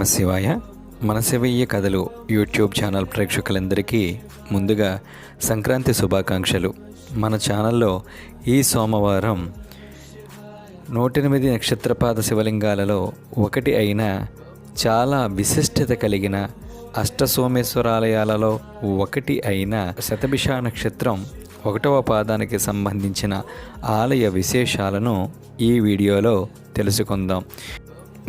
నమశివాయ శివాయ. మన శివయ్య కథలు యూట్యూబ్ ఛానల్ ప్రేక్షకులందరికీ ముందుగా సంక్రాంతి శుభాకాంక్షలు. మన ఛానల్లో ఈ సోమవారం నూటెనిమిది నక్షత్రపాద శివలింగాలలో ఒకటి అయిన చాలా విశిష్టత కలిగిన అష్టసోమేశ్వరాలయాలలో ఒకటి అయిన శతభిష నక్షత్రం ఒకటవ పాదానికి సంబంధించిన ఆలయ విశేషాలను ఈ వీడియోలో తెలుసుకుందాం.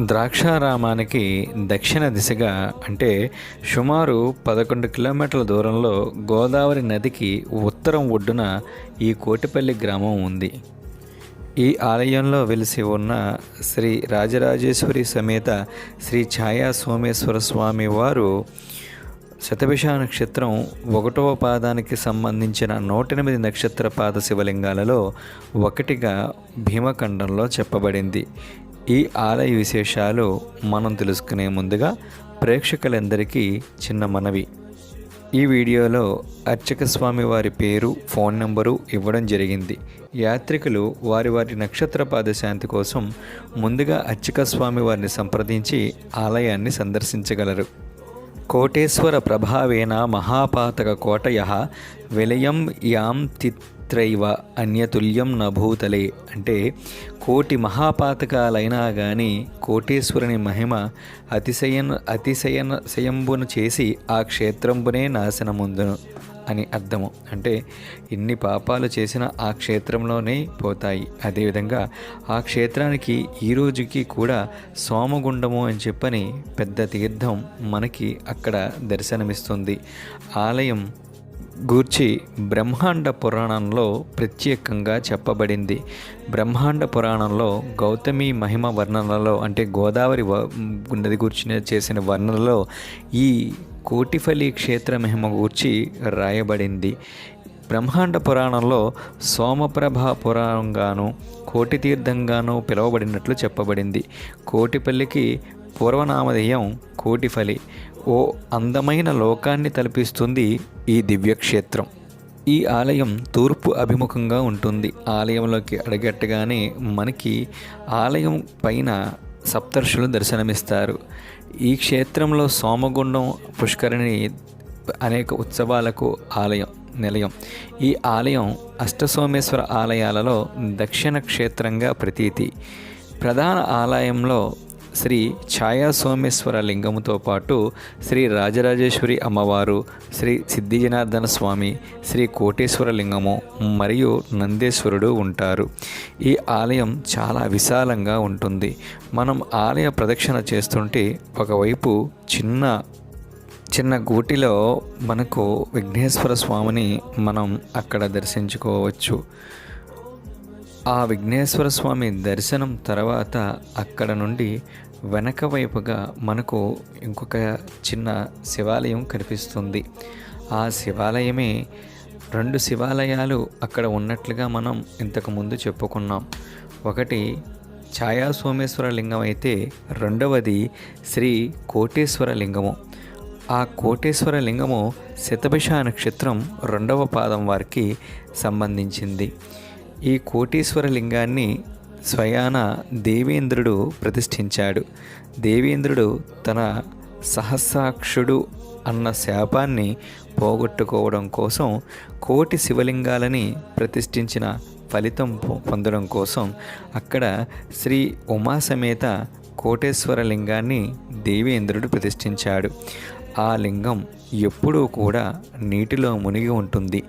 ద్రాక్షారామానికి దక్షిణ దిశగా అంటే సుమారు పదకొండు కిలోమీటర్ల దూరంలో గోదావరి నదికి ఉత్తరం ఒడ్డున ఈ కోటిపల్లి గ్రామం ఉంది. ఈ ఆలయంలో వెలిసి ఉన్న శ్రీ రాజరాజేశ్వరి సమేత శ్రీ ఛాయా సోమేశ్వర స్వామి వారు శతభిష నక్షత్రం ఒకటవ పాదానికి సంబంధించిన నూట ఎనిమిది నక్షత్ర పాద శివలింగాలలో ఒకటిగా భీమఖండంలో చెప్పబడింది. ఈ ఆలయ విశేషాలు మనం తెలుసుకునే ముందుగా ప్రేక్షకులందరికీ చిన్న మనవి. ఈ వీడియోలో అర్చక స్వామి వారి పేరు ఫోన్ నెంబరు ఇవ్వడం జరిగింది. యాత్రికులు వారి వారి నక్షత్ర పాదశాంతి కోసం ముందుగా అర్చక స్వామి వారిని సంప్రదించి ఆలయాన్ని సందర్శించగలరు. కోటేశ్వర ప్రభావేన మహాపాతక కోటయ విలయం యాం తిత్రైవ అన్యతుల్యం నభూతలే అంటే కోటి మహాపాతకాలైనా కానీ కోటేశ్వరుని మహిమ అతిశయన అతిశయన శయంబును చేసి ఆ క్షేత్రంబునే నాశనముందును అని అర్థము. అంటే ఎన్ని పాపాలు చేసినా ఆ క్షేత్రంలోనే పోతాయి. అదేవిధంగా ఆ క్షేత్రానికి ఈ రోజుకి కూడా సోమగుండము అని చెప్పని పెద్ద తీర్థం మనకి అక్కడ దర్శనమిస్తుంది. ఆలయం గూర్చి బ్రహ్మాండ పురాణంలో ప్రత్యేకంగా చెప్పబడింది. బ్రహ్మాండ పురాణంలో గౌతమి మహిమ వర్ణనలో అంటే గోదావరి వ- నది గూర్చిన చేసిన వర్ణనలో ఈ కోటిఫలి క్షేత్ర మహిమ గూర్చి రాయబడింది. బ్రహ్మాండ పురాణంలో సోమప్రభ పురాణంగాను కోటి తీర్థంగాను పిలువబడినట్లు చెప్పబడింది. కోటిపల్లికి పూర్వనామధేయం కోటిఫలి. ఓ అందమైన లోకాన్ని తలపిస్తుంది ఈ దివ్యక్షేత్రం. ఈ ఆలయం తూర్పు అభిముఖంగా ఉంటుంది. ఆలయంలోకి అడుగట్టగానే మనకి ఆలయం పైన సప్తర్షులు దర్శనమిస్తారు. ఈ క్షేత్రంలో సోమగుండం పుష్కరిణి అనేక ఉత్సవాలకు ఆలయం నిలయం. ఈ ఆలయం అష్టసోమేశ్వర ఆలయాలలో దక్షిణ క్షేత్రంగా ప్రతీతి. ప్రధాన ఆలయంలో శ్రీ ఛాయా సోమేశ్వర లింగముతో పాటు శ్రీ రాజరాజేశ్వరి అమ్మవారు శ్రీ సిద్ధి జనార్దన స్వామి శ్రీ కోటేశ్వర లింగము మరియు నందేశ్వరుడు ఉంటారు. ఈ ఆలయం చాలా విశాలంగా ఉంటుంది. మనం ఆలయ ప్రదక్షిణ చేస్తుంటే ఒకవైపు చిన్న చిన్న గూటిలో మనకు విఘ్నేశ్వర స్వామిని మనం అక్కడ దర్శించుకోవచ్చు. ఆ విఘ్నేశ్వర స్వామి దర్శనం తర్వాత అక్కడ నుండి వెనక వైపుగా మనకు ఇంకొక చిన్న శివాలయం కనిపిస్తుంది. ఆ శివాలయమే రెండు శివాలయాలు అక్కడ ఉన్నట్లుగా మనం ఇంతకుముందు చెప్పుకున్నాం. ఒకటి ఛాయా సోమేశ్వర లింగం అయితే రెండవది శ్రీ కోటేశ్వర లింగము. ఆ కోటేశ్వర లింగము శతభిష నక్షత్రం రెండవ పాదం వారికి సంబంధించింది. ఈ కోటీశ్వర లింగాన్ని స్వయాన దేవేంద్రుడు ప్రతిష్ఠించాడు. దేవేంద్రుడు తన సహస్రాక్షుడు అన్న శాపాన్ని పోగొట్టుకోవడం కోసం కోటి శివలింగాలని ప్రతిష్ఠించిన ఫలితం పొ- పొందడం కోసం అక్కడ శ్రీ ఉమాసమేత కోటేశ్వర లింగాన్ని దేవేంద్రుడు ప్రతిష్ఠించాడు. ఆ లింగం ఎప్పుడూ కూడా నీటిలో మునిగి ఉంటుంది.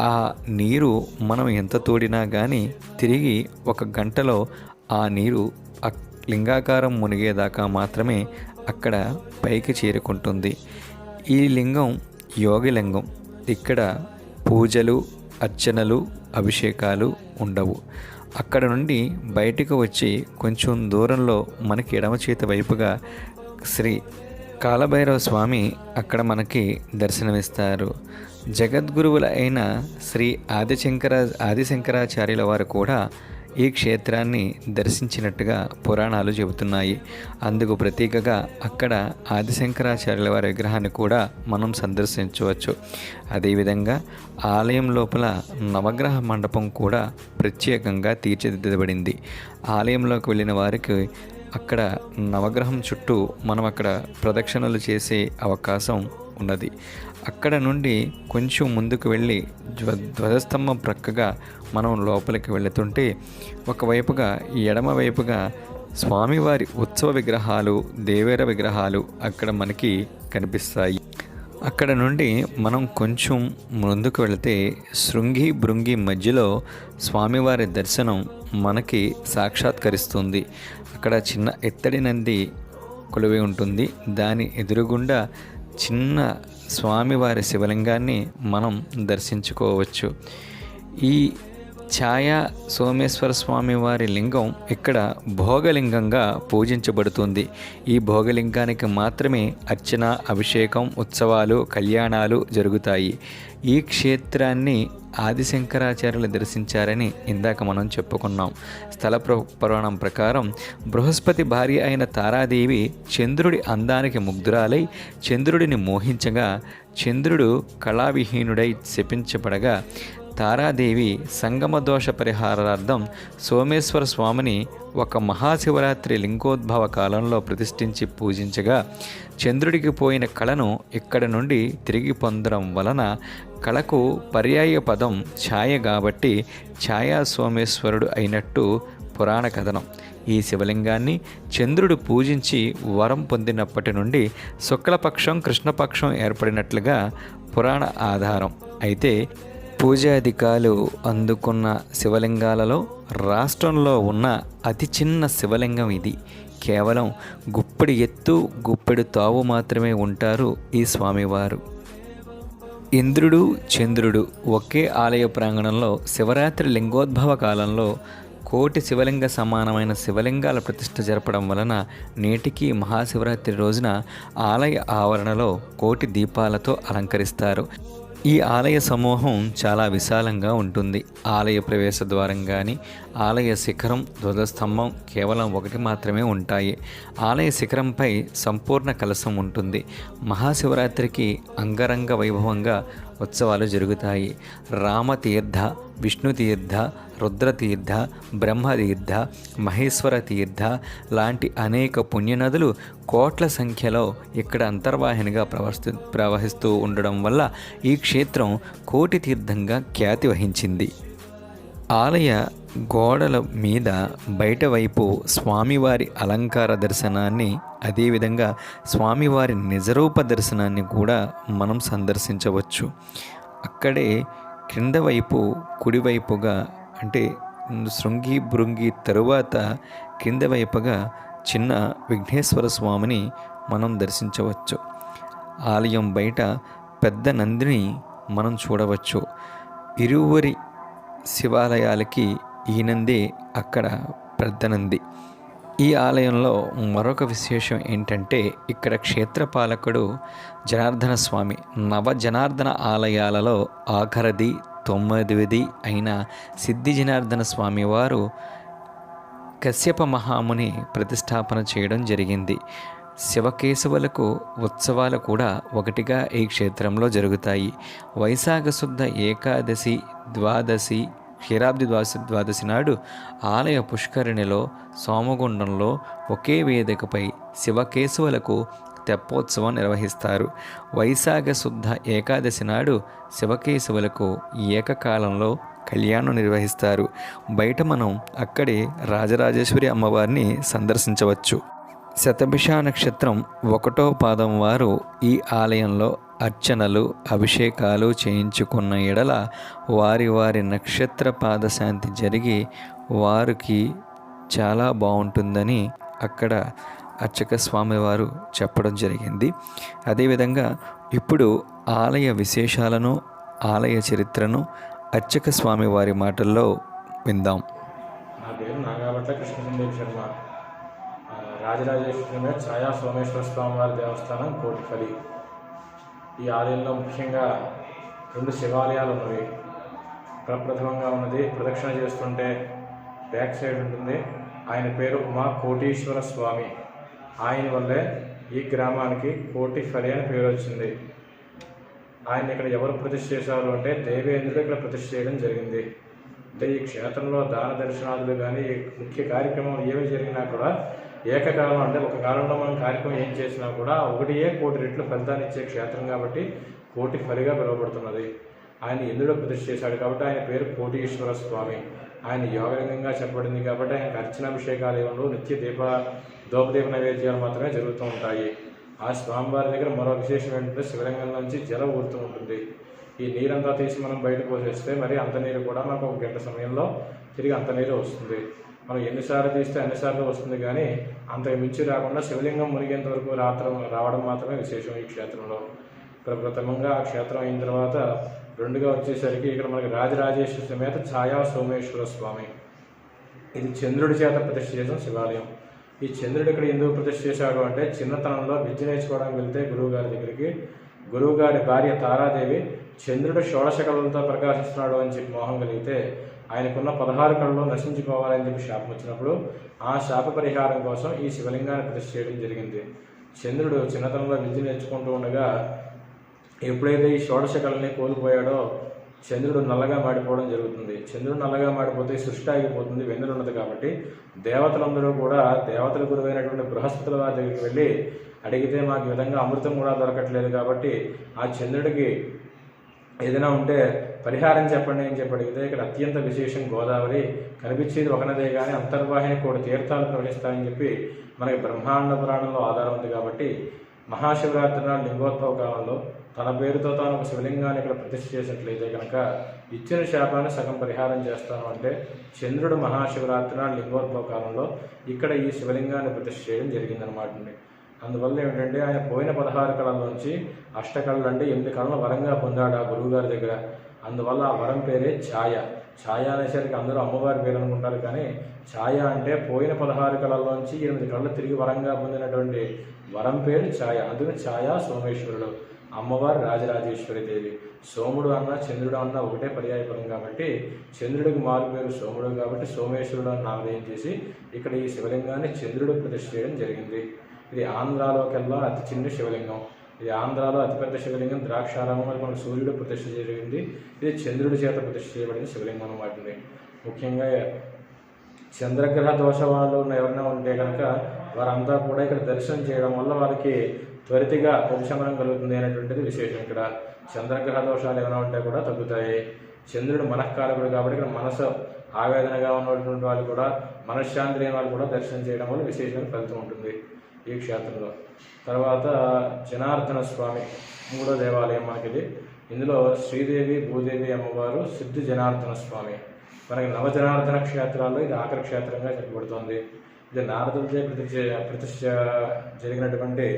ఆ నీరు మనం ఎంత తోడినా కానీ తిరిగి ఒక గంటలో ఆ నీరు ఆ లింగాకారం మునిగేదాకా మాత్రమే అక్కడ పైకి చేరుకుంటుంది. ఈ లింగం యోగి లింగం. ఇక్కడ పూజలు అర్చనలు అభిషేకాలు ఉండవు. అక్కడ నుండి బయటకు వచ్చి కొంచెం దూరంలో మనకి ఎడమ చేతి వైపుగా శ్రీ కాలభైరవ స్వామి అక్కడ మనకి దర్శనమిస్తారు. జగద్గురువుల అయిన శ్రీ ఆదిశంకర ఆదిశంకరాచార్యుల వారు కూడా ఈ క్షేత్రాన్ని దర్శించినట్టుగా పురాణాలు చెబుతున్నాయి. అందుకు ప్రతీకగా అక్కడ ఆదిశంకరాచార్యుల వారి విగ్రహాన్ని కూడా మనం సందర్శించవచ్చు. అదేవిధంగా ఆలయం లోపల నవగ్రహ మండపం కూడా ప్రత్యేకంగా తీర్చిదిద్దబడింది. ఆలయంలోకి వెళ్ళిన వారికి అక్కడ నవగ్రహం చుట్టూ మనం అక్కడ ప్రదక్షిణలు చేసే అవకాశం ఉన్నది. అక్కడ నుండి కొంచెం ముందుకు వెళ్ళి ధ్వ ధ్వజస్తంభం ప్రక్కగా మనం లోపలికి వెళుతుంటే ఒకవైపుగా ఎడమ వైపుగా స్వామివారి ఉత్సవ విగ్రహాలు దేవేర విగ్రహాలు అక్కడ మనకి కనిపిస్తాయి. అక్కడ నుండి మనం కొంచెం ముందుకు వెళితే శృంగి బృంగి మధ్యలో స్వామివారి దర్శనం మనకి సాక్షాత్కరిస్తుంది. అక్కడ చిన్న ఎత్తడి నంది కొలువై ఉంటుంది. దాని ఎదురుగుండా చిన్న స్వామివారి శివలింగాన్ని మనం దర్శించుకోవచ్చు. ఈ ఛాయా సోమేశ్వర స్వామి వారి లింగం ఇక్కడ భోగలింగంగా పూజించబడుతుంది. ఈ భోగలింగానికి మాత్రమే అర్చన అభిషేకం ఉత్సవాలు కళ్యాణాలు జరుగుతాయి. ఈ క్షేత్రాన్ని ఆదిశంకరాచార్యులు దర్శించారని ఇందాక మనం చెప్పుకున్నాం. స్థల పురాణం ప్రకారం బృహస్పతి భార్య అయిన తారాదేవి చంద్రుడి అందానికి ముగ్ధురాలై చంద్రుడిని మోహించగా చంద్రుడు కళావిహీనుడై శపించబడగా తారాదేవి సంగమ దోష పరిహారార్థం సోమేశ్వర స్వామిని ఒక మహాశివరాత్రి లింగోద్భవ కాలంలో ప్రతిష్ఠించి పూజించగా చంద్రుడికి పోయిన కళను ఇక్కడ నుండి తిరిగి పొందడం వలన కళకు పర్యాయ పదం ఛాయ కాబట్టి ఛాయా సోమేశ్వరుడు అయినట్టు పురాణ కథనం. ఈ శివలింగాన్ని చంద్రుడు పూజించి వరం పొందినప్పటి నుండి శుక్లపక్షం కృష్ణపక్షం ఏర్పడినట్లుగా పురాణ ఆధారం. అయితే పూజాధికాలు అందుకున్న శివలింగాలలో రాష్ట్రంలో ఉన్న అతి చిన్న శివలింగం ఇది. కేవలం గుప్పెడి ఎత్తు గుప్పెడు తావు మాత్రమే ఉంటారు ఈ స్వామివారు. ఇంద్రుడు చంద్రుడు ఒకే ఆలయ ప్రాంగణంలో శివరాత్రి లింగోద్భవ కాలంలో కోటి శివలింగ సమానమైన శివలింగాల ప్రతిష్ట జరపడం వలన నేటికి మహాశివరాత్రి రోజున ఆలయ ఆవరణలో కోటి దీపాలతో అలంకరిస్తారు. ఈ ఆలయ సమూహం చాలా విశాలంగా ఉంటుంది. ఆలయ ప్రవేశ ద్వారం కానీ ఆలయ శిఖరం ధ్వజస్తంభం కేవలం ఒకటి మాత్రమే ఉంటాయి. ఆలయ శిఖరంపై సంపూర్ణ కలశం ఉంటుంది. మహాశివరాత్రికి అంగరంగ వైభవంగా ఉత్సవాలు జరుగుతాయి. రామతీర్థ విష్ణుతీర్థ రుద్రతీర్థ బ్రహ్మతీర్థ మహేశ్వర తీర్థ లాంటి అనేక పుణ్యనదులు కోట్ల సంఖ్యలో ఇక్కడ అంతర్వాహినిగా ప్రవహిస్తూ ప్రవహిస్తూ ఉండడం వల్ల ఈ క్షేత్రం కోటి తీర్థంగా ఖ్యాతి వహించింది. ఆలయ గోడల మీద బయట వైపు స్వామివారి అలంకార దర్శనాన్ని అదేవిధంగా స్వామివారి నిజరూప దర్శనాన్ని కూడా మనం సందర్శించవచ్చు. అక్కడే క్రింద వైపు కుడివైపుగా అంటే శృంగి భృంగి తరువాత కింద వైపుగా చిన్న విఘ్నేశ్వర స్వామిని మనం దర్శించవచ్చు. ఆలయం బయట పెద్ద నందిని మనం చూడవచ్చు. ఇరువురి శివాలయాలకి ఈ నంది అక్కడ పెద్ద నంది. ఈ ఆలయంలో మరొక విశేషం ఏంటంటే ఇక్కడ క్షేత్రపాలకుడు జనార్దన స్వామి. నవ జనార్దన ఆలయాలలో ఆఖరది తొమ్మిదివది అయిన సిద్ధి జనార్దన స్వామి వారు కశ్యప మహాముని ప్రతిష్టాపన చేయడం జరిగింది. శివకేశవులకు ఉత్సవాలు కూడా ఒకటిగా ఈ క్షేత్రంలో జరుగుతాయి. వైశాఖ శుద్ధ ఏకాదశి ద్వాదశి క్షీరాబ్ది ద్వాదశి ద్వాదశి నాడు ఆలయ పుష్కరిణిలో సోమగుండంలో ఒకే వేదికపై శివకేశవులకు తెప్పోత్సవం నిర్వహిస్తారు. వైశాఖ శుద్ధ ఏకాదశి నాడు శివకేశవులకు ఏకకాలంలో కళ్యాణం నిర్వహిస్తారు. బయట మనం అక్కడే రాజరాజేశ్వరి అమ్మవారిని సందర్శించవచ్చు. శతభిష నక్షత్రం ఒకటో పాదం వారు ఈ ఆలయంలో అర్చనలు అభిషేకాలు చేయించుకున్న ఎడల వారి వారి నక్షత్ర పాదశాంతి జరిగి వారికి చాలా బాగుంటుందని అక్కడ అర్చక స్వామివారు చెప్పడం జరిగింది. అదేవిధంగా ఇప్పుడు ఆలయ విశేషాలను ఆలయ చరిత్రను అర్చక స్వామి వారి మాటల్లో విందాం. నా పేరు నాగాభట్ల కృష్ణ సందీప్ శర్మ రాజరాజేశ్వరంగా ఛాయా సోమేశ్వర స్వామి వారి దేవస్థానం కోటిపల్లి. ఈ ఆలయంలో ముఖ్యంగా రెండు శివాలయాలు ఉన్నవి. ప్రప్రథమంగా ఉన్నది ప్రదక్షిణ చేస్తుంటే బ్యాక్ సైడ్ ఉంటుంది. ఆయన పేరు ఉమా కోటీశ్వర స్వామి. ఆయన వల్లే ఈ గ్రామానికి కోటిఫలి అని పేరు వచ్చింది. ఆయన ఇక్కడ ఎవరు ప్రతిష్ఠ చేశారు అంటే దేవేంద్రుడు ఇక్కడ ప్రతిష్ఠ చేయడం జరిగింది. అంటే ఈ క్షేత్రంలో దాన దర్శనాదులు కానీ ఈ ముఖ్య కార్యక్రమాలు ఏవి జరిగినా కూడా ఏకకాలం అంటే ఒక కాలంలో మనం కార్యక్రమం ఏం చేసినా కూడా ఒకటియే కోటి రెట్లు ఫలితాన్ని ఇచ్చే క్షేత్రం కాబట్టి కోటి ఫలిగా పిలువబడుతున్నది. ఆయన ఇంద్రుడు ప్రతిష్ఠ చేశాడు కాబట్టి ఆయన పేరు కోటీశ్వర స్వామి. ఆయన యోగలింగంగా చెప్పబడింది కాబట్టి ఆయనకు అర్చనాభిషేకాలయంలో నిత్య దీప దోపదీప నైవేద్యాలు మాత్రమే జరుగుతూ ఉంటాయి. ఆ స్వామివారి దగ్గర మరో విశేషం ఏంటంటే శివలింగం నుంచి జలం ఊరుతూ ఉంటుంది. ఈ నీరంతా తీసి మనం బయట పోసేస్తే మరి అంత నీరు కూడా మనకు ఒక గంట సమయంలో తిరిగి అంత నీరు వస్తుంది. మనం ఎన్నిసార్లు తీస్తే అన్నిసార్లు వస్తుంది కానీ అంత మించి రాకుండా శివలింగం మునిగేంత వరకు రాత్రం రావడం మాత్రమే విశేషం ఈ క్షేత్రంలో. ఇక్కడ ప్రథమంగా ఆ క్షేత్రం అయిన తర్వాత రెండుగా వచ్చేసరికి ఇక్కడ మనకి రాజరాజేశ్వర సమేత ఛాయా సోమేశ్వర స్వామి. ఇది చంద్రుడి చేత ప్రతిష్ఠ చేసిన శివాలయం. ఈ చంద్రుడు ఇక్కడ ఎందుకు ప్రతిష్ఠ చేశాడు అంటే చిన్నతనంలో విద్య నేర్చుకోవడానికి వెళ్తే గురువు గారి దగ్గరికి. గురువు గారి భార్య తారాదేవి చంద్రుడు షోడశ కళలతో ప్రకాశిస్తున్నాడు అని చెప్పి మోహం కలిగితే ఆయనకున్న పదహారు కళలు నశించుకోవాలని చెప్పి శాపం వచ్చినప్పుడు ఆ శాప పరిహారం కోసం ఈ శివలింగాన్ని ప్రతిష్ఠ చేయడం జరిగింది. చంద్రుడు చిన్నతనంలో విద్య నేర్చుకుంటూ ఉండగా ఎప్పుడైతే ఈ షోడశ కళని కోల్పోయాడో చంద్రుడు నల్లగా మాడిపోవడం జరుగుతుంది. చంద్రుడు నల్లగా మాడిపోతే సృష్టి ఆగిపోతుంది వెన్నెలు ఉన్నది కాబట్టి. దేవతలందరూ కూడా దేవతల గురువైనటువంటి బృహస్పతుల వారి దగ్గరికి వెళ్ళి అడిగితే మాకు ఈ విధంగా అమృతం కూడా దొరకట్లేదు కాబట్టి ఆ చంద్రుడికి ఏదైనా ఉంటే పరిహారం చెప్పండి అని చెప్పి అడిగితే ఇక్కడ అత్యంత విశేషం గోదావరి. కనిపించేది ఒకనదే కానీ అంతర్వాహిని కూడా తీర్థాలు ప్రవహిస్తాయని చెప్పి మనకి బ్రహ్మాండ పురాణంలో ఆధారం ఉంది కాబట్టి మహాశివరాత్రి నాడు లింగోద్భవ కాలంలో తన పేరుతో తాను ఒక శివలింగాన్ని ఇక్కడ ప్రతిష్ఠ చేసినట్లయితే కనుక ఇచ్చిన శాపాన్ని సగం పరిహారం చేస్తాను అంటే చంద్రుడు మహాశివరాత్రి నాడు లింగోద్భవ కాలంలో ఇక్కడ ఈ శివలింగాన్ని ప్రతిష్ఠ చేయడం జరిగిందనమాట అండి. అందువల్ల ఏమిటంటే ఆయన పోయిన పదహారు కళల్లోంచి అష్టకళలు అంటే ఎనిమిది కళలు వరంగా పొందాడు ఆ గురువుగారి దగ్గర. అందువల్ల ఆ వరం పేరే ఛాయ. ఛాయ అనేసరికి అందరూ అమ్మవారి పేరు అనుకుంటారు కానీ ఛాయ అంటే పోయిన పదహారు కళల్లోంచి ఎనిమిది కళలు తిరిగి వరంగా పొందినటువంటి వరం పేరు ఛాయ. అందుకని ఛాయ సోమేశ్వరుడు. అమ్మవారు రాజరాజేశ్వరి దేవి. సోముడు అన్న చంద్రుడు అన్న ఒకటే పర్యాయపదం కాబట్టి చంద్రుడికి మారు పేరు సోముడు కాబట్టి సోమేశ్వరుడు అని నామధేయం చేసి ఇక్కడ ఈ శివలింగాన్ని చంద్రుడు ప్రతిష్ఠ చేయడం జరిగింది. ఇది ఆంధ్రాలోకెల్లా అతి చిన్న శివలింగం. ఇది ఆంధ్రాలో అతిపెద్ద శివలింగం. ద్రాక్షారామం అని మన సూర్యుడు ప్రతిష్ఠ జరిగింది ఇది చంద్రుడి చేత ప్రతిష్ఠ చేయబడిన శివలింగం అన్నమాట ముఖ్యంగా చంద్రగ్రహ దోష వాళ్ళు ఉన్న ఎవరైనా ఉంటే కనుక వారంతా కూడా ఇక్కడ దర్శనం చేయడం వల్ల వారికి త్వరితగా ఉపశమనం కలుగుతుంది అనేటువంటిది విశేషం. ఇక్కడ చంద్రగ్రహ దోషాలు ఏమైనా ఉంటే కూడా తగ్గుతాయి. చంద్రుడు మనఃకారకుడు కాబట్టి ఇక్కడ మనసు ఆవేదనగా ఉన్నటువంటి వాళ్ళు కూడా మనశ్శాంతి లేని వాళ్ళు కూడా దర్శనం చేయడం వల్ల విశేషమైన ఫలితం ఉంటుంది ఈ క్షేత్రంలో. తర్వాత జనార్దన స్వామి మూడో దేవాలయం మనకిది. ఇందులో శ్రీదేవి భూదేవి అమ్మవారు సిద్ధి జనార్దన స్వామి. మనకి నవజనార్దన క్షేత్రాల్లో ఇది ఆఖరి క్షేత్రంగా చెప్పబడుతోంది. ఇది నారదులచే ప్రతిష్ఠ ప్రతిష్ట జరిగినటువంటి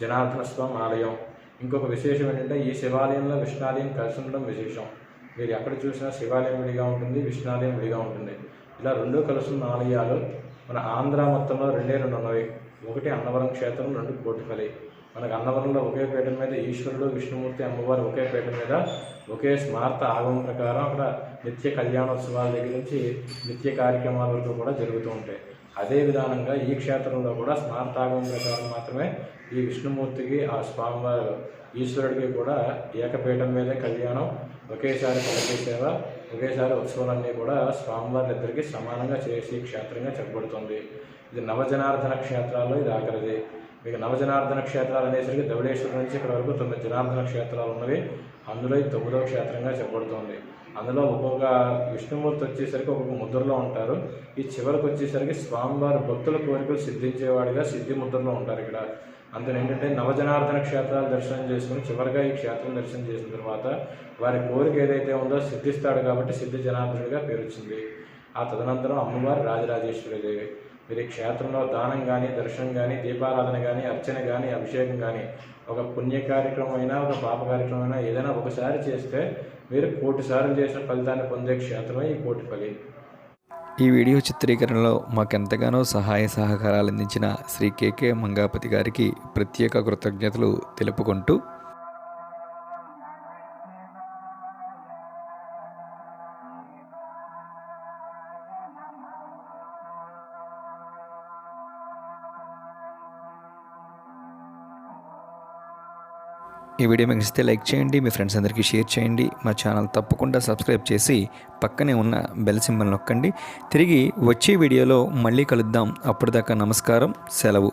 జనార్దన స్వామి ఆలయం. ఇంకొక విశేషం ఏంటంటే ఈ శివాలయంలో విష్ణాలయం కలిసి ఉండడం విశేషం. మీరు ఎక్కడ చూసినా శివాలయం విడిగా ఉంటుంది విష్ణాలయం విడిగా ఉంటుంది. ఇలా రెండు కలుసున్న ఆలయాలు మన ఆంధ్ర మొత్తంలో రెండే రెండు ఉన్నవి. ఒకటి అన్నవరం క్షేత్రం రెండు కోటిపల్లి. మనకు అన్నవరంలో ఒకే పీఠ మీద ఈశ్వరుడు విష్ణుమూర్తి అమ్మవారు ఒకే పీఠ మీద ఒకే స్మార్త ఆగమం ప్రకారం అక్కడ నిత్య కళ్యాణోత్సవాల దగ్గర నుంచి నిత్య కార్యక్రమాల వరకు కూడా జరుగుతూ ఉంటాయి. అదే విధానంగా ఈ క్షేత్రంలో కూడా స్మార్తాగమం ప్రకారం మాత్రమే ఈ విష్ణుమూర్తికి ఆ స్వామివారు ఈశ్వరుడికి కూడా ఏకపీఠం మీదే కళ్యాణం ఒకేసారి పలకి సేవ ఒకేసారి ఉత్సవాలన్నీ కూడా స్వామివారిద్దరికి సమానంగా చేసి క్షేత్రంగా చెప్పబడుతుంది ఇది నవజనార్దన క్షేత్రాల్లో ఇది ఆఖరిది. మీకు నవజనార్దన క్షేత్రాలు అనేసరికి ధవళేశ్వరం నుంచి ఇక్కడ వరకు తొమ్మిది జనార్దన క్షేత్రాలు ఉన్నవి. అందులో ఇది తొమ్మిదవ క్షేత్రంగా చెప్పబడుతుంది అందులో ఒక్కొక్క విష్ణుమూర్తి వచ్చేసరికి ఒక్కొక్క ముద్రలో ఉంటారు. ఈ చివరికి వచ్చేసరికి స్వామివారి భక్తుల కోరికలు సిద్ధించేవాడిగా సిద్ధి ముద్రలో ఉంటారు ఇక్కడ. అందులో ఏంటంటే నవజనార్దన క్షేత్రాలు దర్శనం చేసుకుని చివరిగా ఈ క్షేత్రం దర్శనం చేసిన తర్వాత వారి కోరిక ఏదైతే ఉందో సిద్ధిస్తాడు కాబట్టి సిద్ధి జనార్దనుడిగా పేరు వచ్చింది ఆ తదనంతరం అమ్మవారు రాజరాజేశ్వరి దేవి. మీరు ఈ క్షేత్రంలో దానం కానీ దర్శనం కానీ దీపారాధన కానీ అర్చన కానీ అభిషేకం కానీ ఒక పుణ్య కార్యక్రమం అయినా ఒక పాప కార్యక్రమం అయినా ఏదైనా ఒకసారి చేస్తే మీరు కోటి సార్లు చేసిన ఫలితాన్ని పొందే క్షేత్రమే ఈ కోటిపల్లి ఈ వీడియో చిత్రీకరణలో మాకెంతగానో సహాయ సహకారాలు అందించిన శ్రీ కేకే మంగాపతి గారికి ప్రత్యేక కృతజ్ఞతలు తెలుపుకుంటూ ఈ వీడియో మీకు నచ్చితే లైక్ చేయండి మీ ఫ్రెండ్స్ అందరికీ షేర్ చేయండి. మా ఛానల్ తప్పకుండా సబ్స్క్రైబ్ చేసి పక్కనే ఉన్న బెల్ సింబల్ నొక్కండి. తిరిగి వచ్చే వీడియోలో మళ్ళీ కలుద్దాం. అప్పటిదాకా నమస్కారం సెలవు.